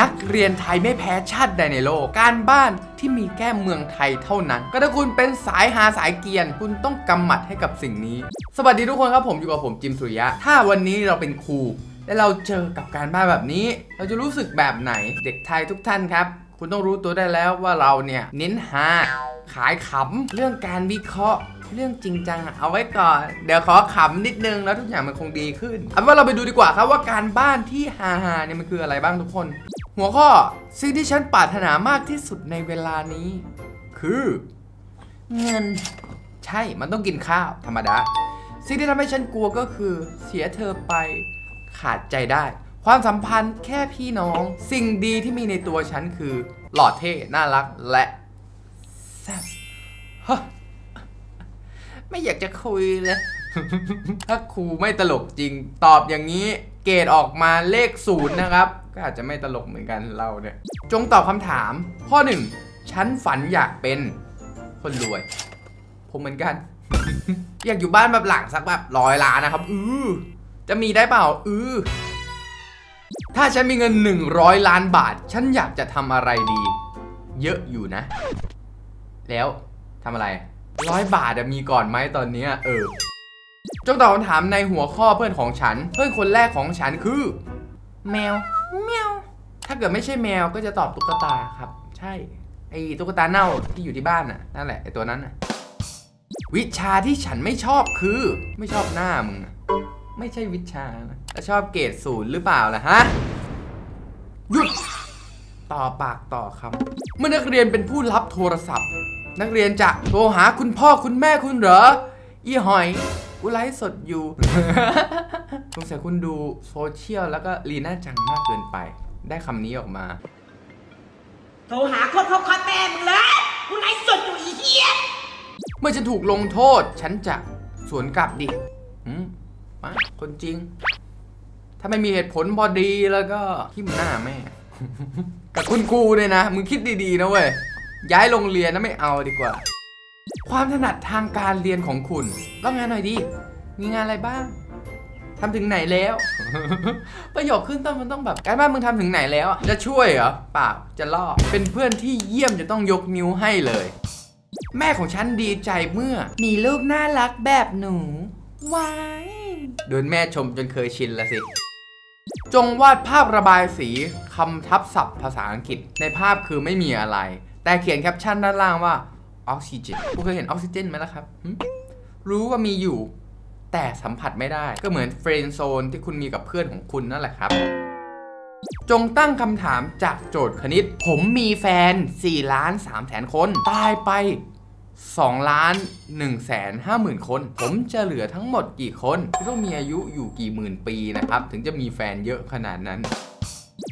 นักเรียนไทยไม่แพ้ชาติใดในโลก การบ้านที่มีแก้เมืองไทยเท่านั้น ก็ถ้าคุณเป็นสายหาสายเกียน คุณต้องกำหมัดให้กับสิ่งนี้ สวัสดีทุกคนครับผมอยู่กับผมจิมสุริยะ ถ้าวันนี้เราเป็นครู และเราเจอกับการบ้านแบบนี้ เราจะรู้สึกแบบไหนเด็กไทยทุกท่านครับ คุณต้องรู้ตัวได้แล้วว่าเราเนี่ยเน้นหาขายขำเรื่องการวิเคราะห์เรื่องจริงจังเอาไว้ก่อน เดี๋ยวขอขำนิดนึงแล้วทุกอย่างมันคงดีขึ้นเอาเป็นว่าเราไปดูดีกว่าครับว่าการบ้านที่ฮาฮาๆเนี่ยมันคืออะไรบ้างทุกคน หัวข้อสิ่งที่ฉันปรารถนามากที่สุดในเวลานี้ คือ เงิน ใช่มันต้องกินข้าวธรรมดา สิ่งที่ทำให้ฉันกลัวก็คือ เสียเธอไป ขาดใจได้ ความสัมพันธ์แค่พี่น้อง สิ่งดีที่มีในตัวฉันคือ หล่อเท่ น่ารักและแซ่บฮะไม่อยากจะคุยเลย ถ้าครูไม่ตลกจริงตอบอย่างนี้ เกรดออกมาเลขศูนย์นะครับ ก็อาจจะไม่ตลกเหมือนกันเราเนี่ย จงตอบคำถาม ข้อหนึ่งฉันฝันอยากเป็นคนรวย ผมเหมือนกัน อยากอยู่บ้านแบบหลังสักแบบร้อยล้านนะครับ อือจะมีได้เปล่า อือถ้าฉันมีเงิน 100 ล้านบาท ฉันอยากจะทำอะไรดี เยอะอยู่นะ แล้วทำอะไรร้อยบาทอะมีก่อนไหมตอนนี้เออจงตอบคำถามในหัวข้อเพื่อนของฉัน เพื่อนคนแรกของฉันคือ แมว แมวถ้าเกิดไม่ใช่แมวก็จะตอบตุ๊กตาครับ ใช่ ไอ้ตุ๊กตาเน่าที่อยู่ที่บ้านน่ะนั่นแหละไอ้ตัวนั้นน่ะวิชาที่ฉันไม่ชอบคือ ไม่ชอบหน้ามึงอะไม่ใช่วิชานะแล้วชอบเกรดศูนย์หรือเปล่าล่ะฮะหยุดต่อปากต่อคำเมื่อนักเรียนเป็นผู้รับโทรศัพท์ นักเรียนจะโทรหาคุณพ่อคุณแม่คุณเหรออีหอย กูไลฟ์สดอยู่ สงสัยคุณดูโซเชียลแล้วก็ลีน่าจังมากเกินไป ได้คำนี้ออกมา โทรหาโคตรพ่อโคตรแม่มึงเลยกูไลฟ์สดอยู่อีเหี้ยเมื่อฉันถูกลงโทษ ฉันจะสวนกลับดิอืมมาคนจริง ถ้าไม่มีเหตุผลพอดีแล้วก็ทิมหน้าแม่แต่คุณครูเนี่ยนะ มึงคิดดีๆนะเว้ย ย้ายโรงเรียนนะไม่เอาดีกว่า ความถนัดทางการเรียนของคุณต้องงานหน่อยดิมีงานอะไรบ้างทำถึงไหนแล้ว ประโยคขึ้นต้นมันต้องแบบการบ้านมึงทำถึงไหนแล้ว จะช่วยเหรอเปล่าจะล่อเป็นเพื่อนที่เยี่ยมจะต้องยกนิ้วให้เลย แม่ของฉันดีใจเมื่อ มีลูกน่ารักแบบหนูว้ายโดนแม่ชมจนเคยชินละสิ จงวาดภาพระบายสีคำทับศัพท์ภาษาอังกฤษ ในภาพคือไม่มีอะไร แต่เขียนแคปชั่นด้านล่างว่า ออกซิเจนคุณเคยเห็นออกซิเจนไหมล่ะครับ รู้ว่ามีอยู่ แต่สัมผัสไม่ได้ ก็เหมือนเฟรนด์โซนที่คุณมีกับเพื่อนของคุณนั่นแหละครับ จงตั้งคำถามจากโจทย์คณิต ผมมีแฟน4ล้าน3แสนคน ตายไป2ล้าน1แสน5หมื่นคน ผมจะเหลือทั้งหมดกี่คนต้องมีอายุอยู่กี่หมื่นปีนะครับ ถึงจะมีแฟนเยอะขนาดนั้น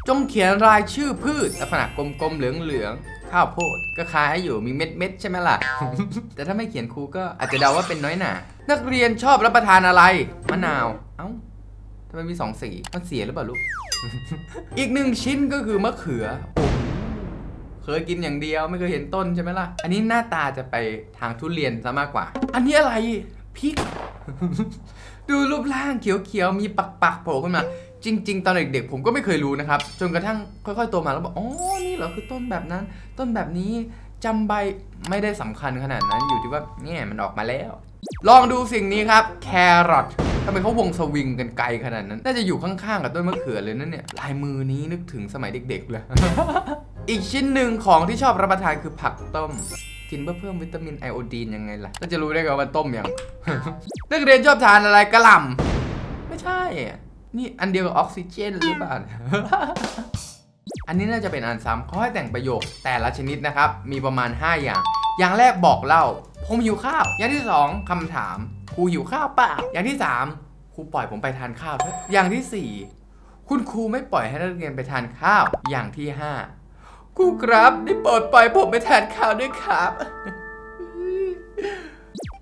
จงเขียนรายชื่อพืชลักษณะกลมๆเหลืองๆ ข้าวโพดก็คล้ายอยู่มีเม็ดๆใช่ไหมล่ะ แต่ถ้าไม่เขียนครูก็อาจจะเดาว่าเป็นน้อยหนานักเรียนชอบรับประทานอะไรมะนาวเอ้าทำไมมีสองสีมันเสียหรือเปล่าลูก อีกหนึ่งชิ้นก็คือมะเขือ เคยกินอย่างเดียวไม่เคยเห็นต้นใช่ไหมล่ะ อันนี้หน้าตาจะไปทางทุเรียนซะมากกว่า อันนี้อะไรพริก ดูรูปร่างเขียวๆ มีปักๆโผล่ขึ้นมา จริง ๆ ตอนเด็กๆ ผมก็ไม่เคยรู้นะครับ จนกระทั่งค่อยๆโตมาแล้วบอกอ๋อน เหรอคือต้นแบบนั้น ต้นแบบนี้จำใบไม่ได้สำคัญขนาดนั้นอยู่ที่ว่าเนี่ยมันออกมาแล้ว ลองดูสิ่งนี้ครับแครอททำไมเขาวงสวิงกันไกลขนาดนั้น น่าจะอยู่ข้างๆกับต้นมะเขือเลยนั่นเนี่ย ลายมือนี้นึกถึงสมัยเด็กๆเลย อีกชิ้นหนึ่งของที่ชอบรับประทานคือผักต้ม กินเพื่อเพิ่มวิตามินไอโอดีนยังไงล่ะก็จะรู้ได้ไงว่ามันต้มยัง นักเรียนชอบทานอะไรกระหล่ำไม่ใช่ นี่อันเดียวกับออกซิเจนหรือเปล่า อันนี้น่าจะเป็นอันซ้ำเขาให้แต่งประโยคแต่ละชนิดนะครับ มีประมาณ 5 อย่าง อย่างแรกบอกเล่า ผมหิวข้าว อย่างที่ 2คำถาม ครูหิวข้าวเปล่าอย่างที่ 3 ครูปล่อยผมไปทานข้าว อย่างทีสี่ 4 คุณครูไม่ปล่อยให้นักเรียนไปทานข้าว อย่างที่ 5 ครูครับได้โปรดปล่อยผมไปทานข้าวด้วยครับ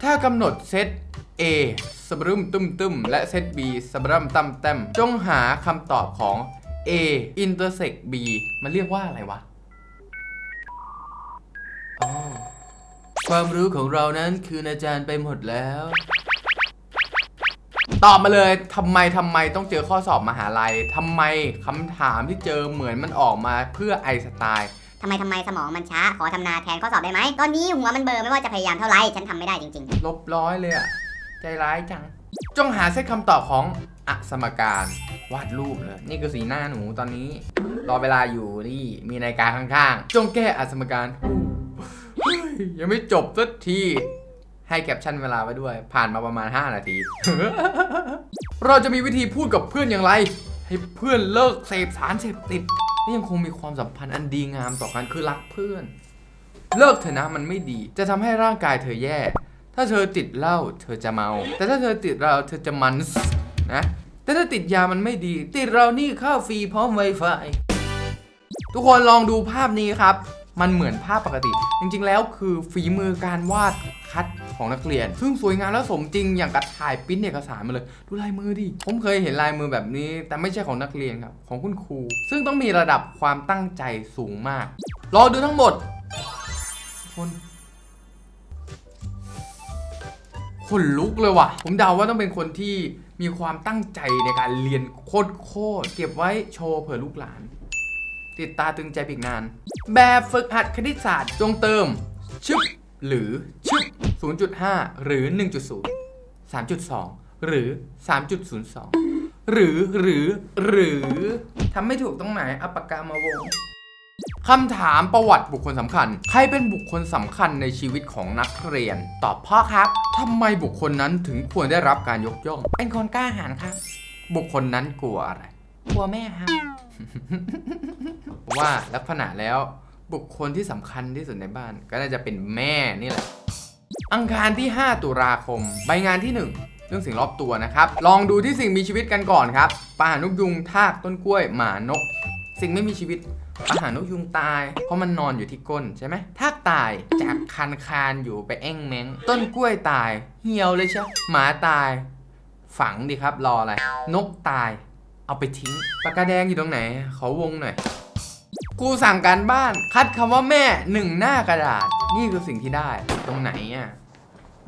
ถ้ากำหนดเซต A สบรึมตุ้มตุ้มและเซต B สบรึมตั้มเต็มจงหาคำตอบของ A intersect B มันเรียกว่าอะไรวะอ๋อความรู้ของเรานั้นคืนอาจารย์ไปหมดแล้ว ตอบมาเลยทำไมทำไมต้องเจอข้อสอบมหาลัยทำไมคำถามที่เจอเหมือนมันออกมาเพื่อไอสไตล์ทำไมทำไมสมองมันช้า ขอทำนาแทนข้อสอบได้ไหม ตอนนี้หัวมันเบลอไม่ว่าจะพยายามเท่าไหร่ฉันทำไม่ได้จริงๆ ลบร้อยเลยอะใจร้ายจัง จงหาเซตคำตอบของ อสมการวาดรูปเลย นี่คือสีหน้าหนูตอนนี้ รอเวลาอยู่นี่มีนาฬิกาข้างๆ จงแก้อสมการ ยังไม่จบสักที ให้แคปชั่นเวลาไว้ด้วย ผ่านมาประมาณ 5 นาที เราจะมีวิธีพูดกับเพื่อนอย่างไร ให้เพื่อนเลิกเสพสารเสพติดและยังคงมีความสัมพันธ์อันดีงามต่อกันคือรักเพื่อน เลิกเถอะนะมันไม่ดี จะทำให้ร่างกายเธอแย่ ถ้าเธอติดเหล้าเธอจะเมา แต่ถ้าเธอติดเราเธอจะมันนะ แต่ถ้าติดยามันไม่ดี ติดเรานี่ข้าวฟรีพร้อม Wi-Fi ทุกคนลองดูภาพนี้ครับ มันเหมือนภาพปกติ จริงๆ แล้วคือฝีมือการวาดคัดของนักเรียน ซึ่งสวยงามและสมจริงอย่างกับถ่ายปริ้นเอกสารมาเลย ดูลายมือดิ ผมเคยเห็นลายมือแบบนี้ แต่ไม่ใช่ของนักเรียนครับ ของคุณครู ซึ่งต้องมีระดับความตั้งใจสูงมากรอดูทั้งหมด คนคนลุกเลยว่ะ ผมเดาว่าต้องเป็นคนที่ มีความตั้งใจในการเรียนโคตรโคตรเก็บไว้โชว์เผื่อลูกหลาน ติดตาตึงใจปีกนาน แบบฝึกหัดคณิตศาสตร์จงเติม ชึบ หรือ ชึบ 0.5 หรือ 1.0 3.2 หรือ 3.02 หรือหรือหรือทำไม่ถูกตรงไหนเอาปากกามาวง คำถามประวัติบุคคลสำคัญ ใครเป็นบุคคลสำคัญในชีวิตของนักเรียน ตอบพ่อครับทำไมบุคคลนั้นถึงควรได้รับการยกย่อง เป็นคนกล้าหาญครับ บุคคลนั้นกลัวอะไร กลัวแม่ครับ ว่าลักษณะแล้ว บุคคลที่สำคัญที่สุดในบ้าน ก็น่าจะเป็นแม่นี่แหละ อังคารที่ 5 ตุลาคม ใบงานที่ 1เรื่องสิ่งรอบตัวนะครับ ลองดูที่สิ่งมีชีวิตกันก่อนครับปลาหานุกยุง ทาก ต้นกล้วย หมานก สิ่งไม่มีชีวิต ปลาหารนกยุงตาย เพราะมันนอนอยู่ที่ก้นใช่ไหมทาตายจากคันคานอยู่ไปแอ่งแมงต้นกล้วยตาย เหี่ยวเลยใช่หมาตาย ฝังดิครับรออะไร นกตาย เอาไปทิ้งปากกาแดงอยู่ตรงไหน ขอวงหน่อยครูสั่งการบ้าน คัดคำว่าแม่หนึ่งหน้ากระดาษ นี่คือสิ่งที่ได้ตรงไหนอะ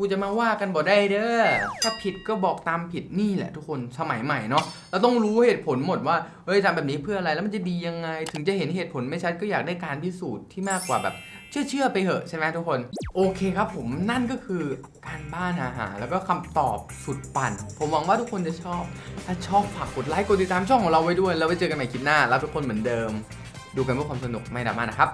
ครูจะมาว่ากันบ่ได้เด้อ ถ้าผิดก็บอกตามผิดนี่แหละทุกคนสมัยใหม่เนาะเราต้องรู้เหตุผลหมดว่าเฮ้ยทำแบบนี้เพื่ออะไรแล้วมันจะดียังไง ถึงจะเห็นเหตุผลไม่ชัดก็อยากได้การพิสูจน์ที่มากกว่าแบบเชื่อเชื่อๆไปเหอะใช่ไหมทุกคน โอเคครับผมนั่นก็คือการบ้านอาหารแล้วก็คำตอบสุดปั่น ผมหวังว่าทุกคนจะชอบ ถ้าชอบฝากกดไลค์กดติดตามช่องของเราไว้ด้วยแล้วไว้เจอกันใหม่คลิปหน้าแล้วทุกคนเหมือนเดิม ดูกันเพื่อความสนุกไม่ดราม่านะครับ